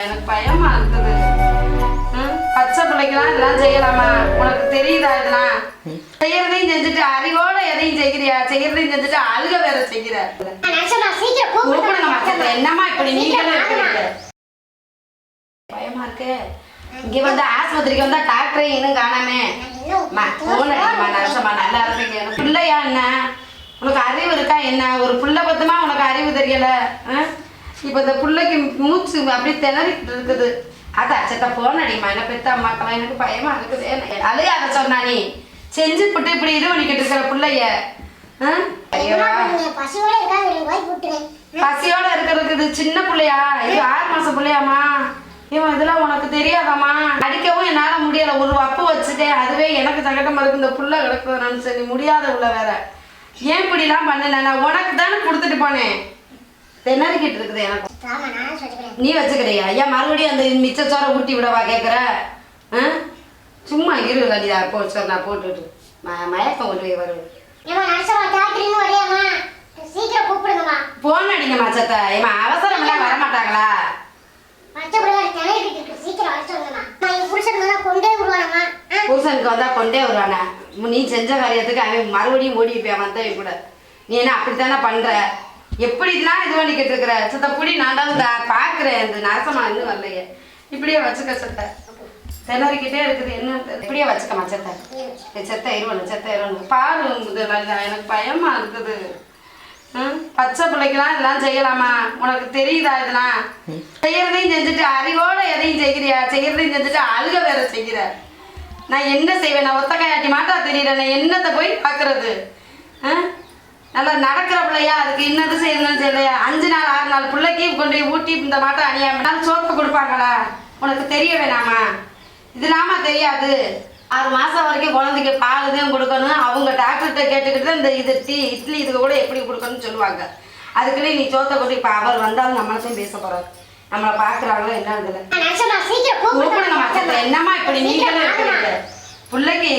எனக்கு பயமா இருக்குது. ம், பச்சை பிள்ளைக்கெல்லாம் இதெல்லாம் செய்யலாமா? உனக்கு தெரியுதா இதெல்லாம்? செய்யறதையும் செஞ்சுட்டு அறிவோட எதையும் செய்கிறியா? செய்யறதையும் செஞ்சுட்டு அழுக வேற செய்கிற. கூப்பிடுங்க என்னம்மா இப்படி இருக்கிறீங்க பயமா இருக்கு. இங்க வந்து ஆஸ்பத்திரிக்கு வந்தா டாக்டரை இன்னும் காணாமே. நல்லா இருப்பீங்க. பிள்ளையா என்ன? உனக்கு அறிவு இருக்கா என்ன? ஒரு புள்ள பத்தமா? உனக்கு அறிவு தெரியல. ஆ? இப்போ இந்த பிள்ளைக்கு மூச்சு அப்படியே திணறிட்டு இருக்குது. அது அச்சத்தை போன் அடிக்குமா என்ன பெத்த அம்மாக்கெல்லாம் எனக்கு பயமா இருக்குது. அழுகாத சொன்னா நீ. செஞ்சு புட்டு இப்படி இது பண்ணிக்கிட்டு இருக்கிற பிள்ளைய. பசியோட இருக்கிறதுக்கு இது சின்ன பிள்ளையா? இது ஆறு மாசம் பிள்ளையாமா இவன் இதெல்லாம் உனக்கு தெரியாதாம்மா? அடிக்கவும் என்னால முடியல. ஒரு அப்பு வச்சுட்டேன். அதுவே எனக்கு சங்கடமா இருக்கு இந்த புள்ள கிடக்குது நினைச்சேன். முடியாத உள்ள வேற. ஏன் இப்படிலாம் பண்ணல நான் உனக்கு தானே கொடுத்துட்டு போனேன். திணறிக்கிட்டு இருக்குது எனக்கு? நீ வச்சுக்கிறியா? ஐயா மறுபடியும் அந்த மிச்சச்சோரை ஊட்டி விடவா கேட்குற ஆ? சும்மா இரு லலிதா போ சார் நான் போட்டுட்டு மயக்கம் கொண்டு போய் வருவேன். போன் அடிங்க மச்சத்தை. ஏமா இருக்கு. சீக்கிரம் வர ஆ? புருஷனுக்கு வந்தா கொண்டே வருவானே. நீ செஞ்ச காரியத்துக்கு அவன் மறுபடியும் ஓடி போய் வந்தவன் கூட. நீ என்ன அப்படித்தானே பண்ற? எப்படி இதெல்லாம் இது பண்ணிக்கிட்டு இருக்கிற? சித்த புடி நான் தான் இந்த பாக்குறேன். இந்த நரசமா இன்னும் வரலையே. இப்படியே வச்சுக்க சத்த. திணறிக்கிட்டே இருக்குது. என்ன இப்படியே வச்சுக்கமா செத்த. செத்த இருவனு செத்த இருவனு. பாரு எனக்கு பயமா இருக்குது. பச்சை பிள்ளைக்கெல்லாம் இதெல்லாம் செய்யலாமா? உனக்கு தெரியுதா இதெல்லாம்? செய்யறதையும் செஞ்சுட்டு அறிவோட எதையும் செய்கிறியா? செய்யறதையும் செஞ்சுட்டு அழுக வேற செய்கிற. நான் என்ன செய்வேன்? நான் ஒத்த கையாட்டி மாட்டா தெரியல நான் என்னத்தை போய் பார்க்கறது ஆ? நல்லா நடக்கிற பிள்ளையா? அதுக்கு இன்னது செய்யணும்னு செய்யலையா? அஞ்சு நாள் ஆறு நாள் பிள்ளைக்கு கொண்டு போய் ஊட்டி இந்த மாட்டை அணியாம நாள் சோப்பு கொடுப்பாங்களா? உனக்கு தெரிய வேணாமா? இதெல்லாமா தெரியாது. ஆறு மாசம் வரைக்கும் குழந்தைக்கு பால் இதையும் கொடுக்கணும். அவங்க டாக்டர்கிட்ட கேட்டுக்கிட்டு இந்த இது டீ இட்லி இதுக்கு கூட எப்படி கொடுக்கணும்னு சொல்லுவாங்க. அதுக்குள்ளே நீ சோத்தை கொண்டு இப்போ அவர் வந்தாலும் நம்மளத்தையும் பேச போறாரு. நம்மளை பார்க்குறாங்களோ மக்கள் என்னம்மா இப்படி நீங்களும் பிள்ளைக்கு